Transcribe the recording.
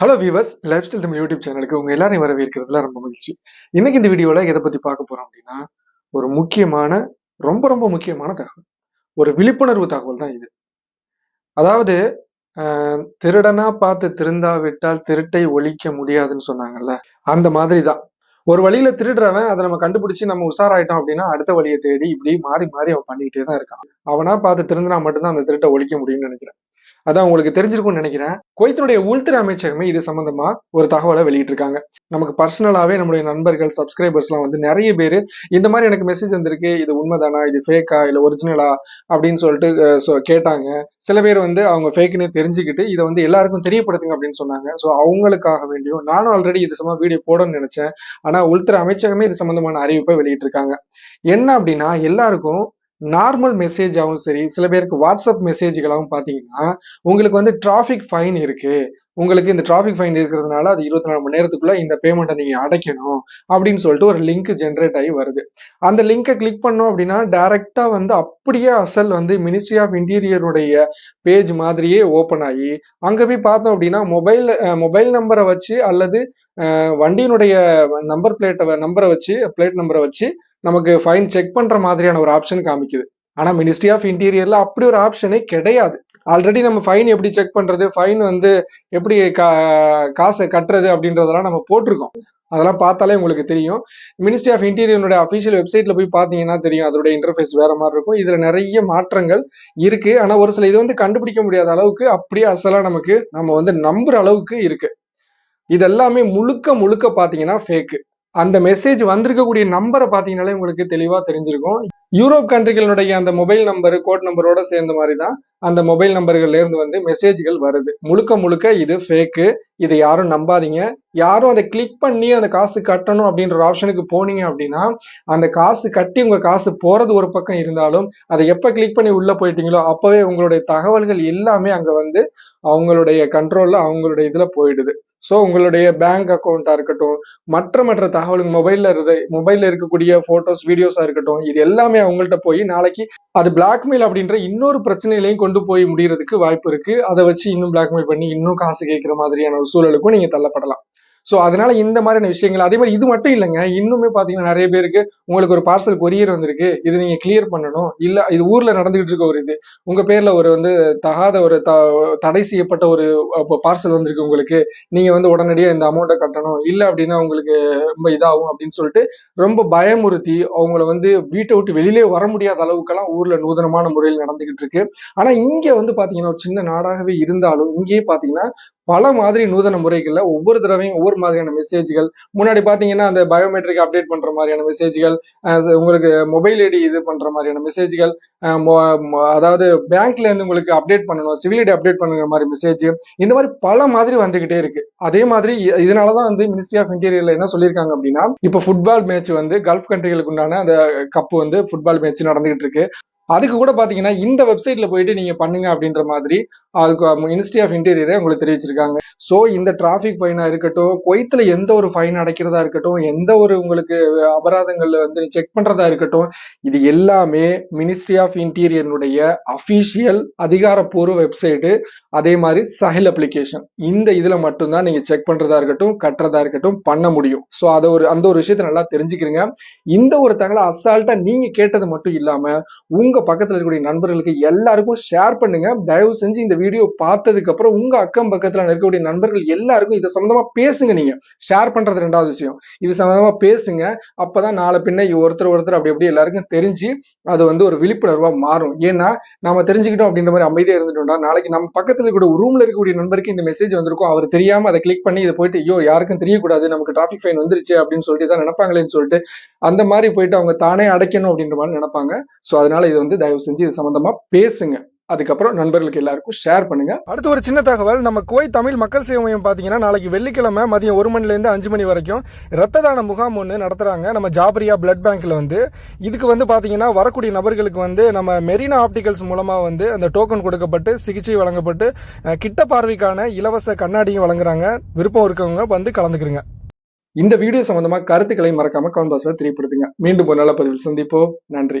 Hello viewers life style Tamil YouTube சேனலுக்கு உங்க எல்லாரையும் வரவேற்கிறதுல ரொம்ப மகிழ்ச்சி. இன்னைக்கு இந்த வீடியோல எதை பத்தி பார்க்க போறோம் அப்படின்னா ஒரு முக்கியமான ரொம்ப ரொம்ப முக்கியமான தகவல். ஒரு விழிப்புணர்வு தகவல் தான் இது. அதாவது திருடனா பார்த்து திருந்தாவிட்டால் திருட்டை ஒழிக்க முடியாதுன்னு சொன்னாங்கல்ல அந்த மாதிரி தான். ஒரு வழியில திருடுறவன் அதை நம்ம கண்டுபிடிச்சு நம்ம உஷாராயிட்டோம் அப்படின்னா அடுத்த வழியை தேடி இப்படி மாறி மாறி அவன் பண்ணிக்கிட்டே தான் இருக்கான். அவனா பார்த்து திருந்தினா மட்டும்தான் அந்த திருட்டை ஒழிக்க முடியும்னு நினைக்கிறேன். அதான் உங்களுக்கு தெரிஞ்சிருக்கும்னு நினைக்கிறேன். குவைத்தினுடைய உள்துறை அமைச்சகமே இது சம்பந்தமா ஒரு தகவலை வெளியிட்டிருக்காங்க. நமக்கு பர்சனலாவே நம்மளுடைய நண்பர்கள் சப்ஸ்கிரைபர்ஸ்லாம் வந்து நிறைய பேர் இந்த மாதிரி எனக்கு மெசேஜ் வந்திருக்கு இது உண்மைதானா இது ஃபேக்கா இல்ல ஒரிஜினலா அப்படின்னு சொல்லிட்டு கேட்டாங்க. சில பேர் வந்து அவங்க ஃபேக்குன்னு தெரிஞ்சுக்கிட்டு இதை வந்து எல்லாருக்கும் தெரியப்படுத்துங்க அப்படின்னு சொன்னாங்க. ஸோ அவங்களுக்காக வேண்டியும் நானும் ஆல்ரெடி இது சம்பந்தமா வீடியோ போடணும்னு நினைச்சேன். ஆனா உள்துறை அமைச்சகமே இது சம்பந்தமான அறிவிப்பை வெளியிட்டிருக்காங்க. என்ன அப்படின்னா எல்லாருக்கும் நார்மல் மெசேஜாகவும் சரி சில பேருக்கு வாட்ஸ்அப் மெசேஜ்களாகவும் பார்த்தீங்கன்னா உங்களுக்கு வந்து டிராஃபிக் ஃபைன் இருக்கு. உங்களுக்கு இந்த டிராஃபிக் ஃபைன் இருக்கிறதுனால அது இருபத்தி நாலு மணி நேரத்துக்குள்ள இந்த பேமெண்ட்டை நீங்க அடைக்கணும் அப்படின்னு சொல்லிட்டு ஒரு லிங்க் ஜென்ரேட் ஆகி வருது. அந்த லிங்கை கிளிக் பண்ணோம் அப்படின்னா டைரக்டா வந்து அப்படியே அசல் வந்து மினிஸ்ட்ரி ஆஃப் இன்டீரியருடைய பேஜ் மாதிரியே ஓப்பன் ஆகி அங்க போய் பார்த்தோம் அப்படின்னா மொபைல் மொபைல் நம்பரை வச்சு அல்லது வண்டியினுடைய நம்பர் பிளேட்டை நம்பரை வச்சு பிளேட் நம்பரை வச்சு நமக்கு ஃபைன் செக் பண்ற மாதிரியான ஒரு ஆப்ஷன் காமிக்குது. ஆனா மினிஸ்ட்ரி ஆஃப் இன்டீரியர்ல அப்படி ஒரு ஆப்ஷனே கிடையாது. ஆல்ரெடி நம்ம ஃபைன் எப்படி செக் பண்றது? ஃபைன் வந்து எப்படி கா- காசை கட்டுறது அப்படின்றதெல்லாம் நம்ம போட்டிருக்கோம். அதெல்லாம் பார்த்தாலே உங்களுக்கு தெரியும். மினிஸ்ட்ரி ஆஃப் இன்டீரியனுடைய அஃபிஷியல் வெப்சைட்ல போய் பார்த்தீங்கன்னா தெரியும். அதோடைய இன்டர்ஃபேஸ் வேற மாதிரி இருக்கும். இதுல நிறைய மாற்றங்கள் இருக்கு. ஆனால் ஒரு சில இது வந்து கண்டுபிடிக்க முடியாத அளவுக்கு அப்படியே அசலாக நமக்கு நம்ம வந்து நம்புற அளவுக்கு இருக்கு. இதெல்லாமே முழுக்க முழுக்க பார்த்தீங்கன்னா ஃபேக்கு அந்த மெசேஜ் வந்திருக்கக்கூடிய நம்பரை பார்த்தீங்கன்னாலே உங்களுக்கு தெளிவாக தெரிஞ்சிருக்கும். யூரோப் கண்ட்ரிகளுடைய அந்த மொபைல் நம்பர் கோட் நம்பரோட சேர்ந்த மாதிரி தான் அந்த மொபைல் நம்பர்கள்லேருந்து வந்து மெசேஜ்கள் வருது. முழுக்க முழுக்க இது ஃபேக்கு இதை யாரும் நம்பாதீங்க. யாரும் அதை கிளிக் பண்ணி அந்த காசு கட்டணும் அப்படின்ற ஒரு ஆப்ஷனுக்கு போனீங்க அப்படின்னா அந்த காசு கட்டி உங்கள் காசு போகிறது ஒரு பக்கம் இருந்தாலும் அதை எப்போ கிளிக் பண்ணி உள்ளே போயிட்டீங்களோ அப்போவே உங்களுடைய தகவல்கள் எல்லாமே அங்கே வந்து அவங்களுடைய கண்ட்ரோலில் அவங்களுடைய இதில் போயிடுது. ஸோ உங்களுடைய பேங்க் அக்கௌண்ட்டாக இருக்கட்டும் மற்ற மற்ற தகவல் மொபைலில் இருந்து மொபைலில் இருக்கக்கூடிய ஃபோட்டோஸ் வீடியோஸாக இருக்கட்டும் இது எல்லாமே அவங்கள்ட்ட போய் நாளைக்கு அது பிளாக்மெயில் அப்படின்ற இன்னொரு பிரச்சனையிலையும் கொண்டு போய் முடிகிறதுக்கு வாய்ப்பு இருக்குது அதை வச்சு இன்னும் பிளாக்மெயில் பண்ணி இன்னும் காசு கேட்குற மாதிரியான ஒரு சூழலுக்கும் நீங்கள் தள்ளப்படலாம். ஸோ அதனால இந்த மாதிரியான விஷயங்கள் அதே மாதிரி இது மட்டும் இல்லைங்க. இன்னுமே பார்த்தீங்கன்னா நிறைய பேருக்கு உங்களுக்கு ஒரு பார்சல் கொரியர் வந்திருக்கு. இது நீங்க கிளியர் பண்ணணும். இல்லை இது ஊர்ல நடந்துகிட்டு இருக்க ஒரு இது. உங்க பேர்ல ஒரு வந்து தகாத ஒரு த- தடை செய்யப்பட்ட ஒரு பார்சல் வந்திருக்கு உங்களுக்கு. நீங்க வந்து உடனடியாக இந்த அமௌண்ட்டை கட்டணும். இல்லை அப்படின்னா உங்களுக்கு ரொம்ப இதாகும் அப்படின்னு சொல்லிட்டு ரொம்ப பயமுறுத்தி அவங்கள வந்து வீட்டை விட்டு வெளியிலே வர முடியாத அளவுக்கெல்லாம் ஊர்ல நூதனமான முறையில் நடந்துகிட்டு இருக்கு. ஆனா இங்க வந்து பாத்தீங்கன்னா ஒரு சின்ன நாடாகவே இருந்தாலும் இங்கேயே பாத்தீங்கன்னா பல மாதிரி நூதன முறைகளில் ஒவ்வொரு தடவையும் ஒவ்வொரு மாதிரியான மெசேஜ்கள் முன்னாடி பார்த்தீங்கன்னா அந்த பயோமெட்ரிக் அப்டேட் பண்ணுற மாதிரியான மெசேஜ்கள் உங்களுக்கு மொபைல் ஐடி இது பண்ணுற மாதிரியான மெசேஜ்கள் அதாவது பேங்க்லேருந்து உங்களுக்கு அப்டேட் பண்ணணும் சிவில் ஐடி அப்டேட் பண்ணுற மாதிரி மெசேஜ் இந்த மாதிரி பல மாதிரி வந்துகிட்டே இருக்கு. அதே மாதிரி இதனால தான் வந்து மினிஸ்ட்ரி ஆஃப் இன்டீரியர்ல என்ன சொல்லியிருக்காங்க அப்படின்னா இப்போ ஃபுட்பால் மேட்ச் வந்து கல்ஃப் கண்ட்ரிகளுக்கு உண்டான அந்த கப்பு வந்து ஃபுட்பால் மேட்ச் நடந்துகிட்டு இருக்கு. அதுக்கு கூட பாத்தீங்கன்னா இந்த வெப்சைட்ல போயிட்டு நீங்க பண்ணுங்க அப்படின்ற மாதிரி அதுக்கு மினிஸ்ட்ரி ஆஃப் இன்டீரியரே உங்களுக்கு தெரிவிச்சிருக்காங்க. ஸோ இந்த டிராஃபிக் ஃபைனாக இருக்கட்டும் குவைத்துல எந்த ஒரு ஃபைன் அடைக்கிறதா இருக்கட்டும் எந்த ஒரு உங்களுக்கு அபராதங்கள்ல வந்து செக் பண்றதா இருக்கட்டும் இது எல்லாமே மினிஸ்ட்ரி ஆஃப் இன்டீரியனுடைய அஃபிஷியல் அதிகாரப்பூர்வ வெப்சைட்டு அதே மாதிரி சஹில் அப்ளிகேஷன் இந்த இதில் மட்டும்தான் நீங்க செக் பண்றதா இருக்கட்டும் கட்டுறதா இருக்கட்டும் பண்ண முடியும். ஸோ அதை ஒரு அந்த ஒரு விஷயத்தை நல்லா தெரிஞ்சுக்கிறீங்க இந்த ஒரு தகவலை அசால்ட்டா நீங்கள் கேட்டது மட்டும் இல்லாம உங்க பக்கத்தில் இருக்கக்கூடிய நண்பர்களுக்கு எல்லாருக்கும் ஷேர் பண்ணுங்க. தயவு செஞ்சு இந்த வீடியோ பார்த்ததுக்கப்புறம் உங்கள் அக்கம் பக்கத்தில் இருக்கக்கூடிய நண்பர்கள் எல்லாருக்கும் இதை சம்மந்தமாக பேசுங்க நீங்கள் ஷேர் பண்ணுறது ரெண்டாவது விஷயம். இது சம்மந்தமாக பேசுங்க. அப்பதான் நாளை பின்ன ஒருத்தர் ஒருத்தர் அப்படி அப்படி எல்லாருக்கும் தெரிஞ்சு அது வந்து ஒரு விழிப்புணர்வாக மாறும். ஏன்னா நம்ம தெரிஞ்சுக்கிட்டோம் அப்படின்ற மாதிரி அமைதியாக இருந்துட்டோம்னா நாளைக்கு நம்ம பக்கத்தில் இருக்கக்கூடிய ரூமில் இருக்கக்கூடிய நண்பருக்கு இந்த மெசேஜ் வந்திருக்கும். அவர் தெரியாமல் அதை கிளிக் பண்ணி இதை போயிட்டு ஐயோ யாருக்கும் தெரியக்கூடாது. நமக்கு டிராஃபிக் ஃபைன் வந்துருச்சு அப்படின்னு சொல்லிட்டு தான் நினைப்பாங்களேன்னு சொல்லிட்டு அந்த மாதிரி போயிட்டு அவங்க தானே அடைக்கணும் அப்படின்ற மாதிரி நினைப்பாங்க. ஸோ அதனால இது வந்து தயவு செஞ்சு இது சம்மந்தமாக பேசுங்க. அதுக்கப்புறம் நண்பர்களுக்கு எல்லாருக்கும் ஷேர் பண்ணுங்க. அடுத்து ஒரு சின்ன தகவல் நம்ம குவைத் தமிழ் மக்கள் சேவை மையம் பார்த்தீங்கன்னா நாளைக்கு வெள்ளிக்கிழமை மதியம் ஒரு மணிலேருந்து அஞ்சு மணி வரைக்கும் ரத்த தான முகாம் ஒன்று நடத்துறாங்க. நம்ம ஜாபரியா பிளட் பேங்க்ல வந்து. இதுக்கு வந்து பார்த்தீங்கன்னா வரக்கூடிய நபர்களுக்கு வந்து நம்ம மெரினா ஆப்டிகல்ஸ் மூலமாக வந்து அந்த டோக்கன் கொடுக்கப்பட்டு சிகிச்சை வழங்கப்பட்டு கிட்ட பார்வைக்கான இலவச கண்ணாடியும் வழங்குறாங்க. விருப்பம் இருக்கவங்க வந்து கலந்துக்கிறங்க இந்த வீடியோ சம்பந்தமா கருத்துக்களை மறக்காம கமெண்ட் பாக்ஸ்ல தெரியப்படுத்துங்க. மீண்டும் ஒரு நல்ல பதிவில் சந்திப்போம். நன்றி.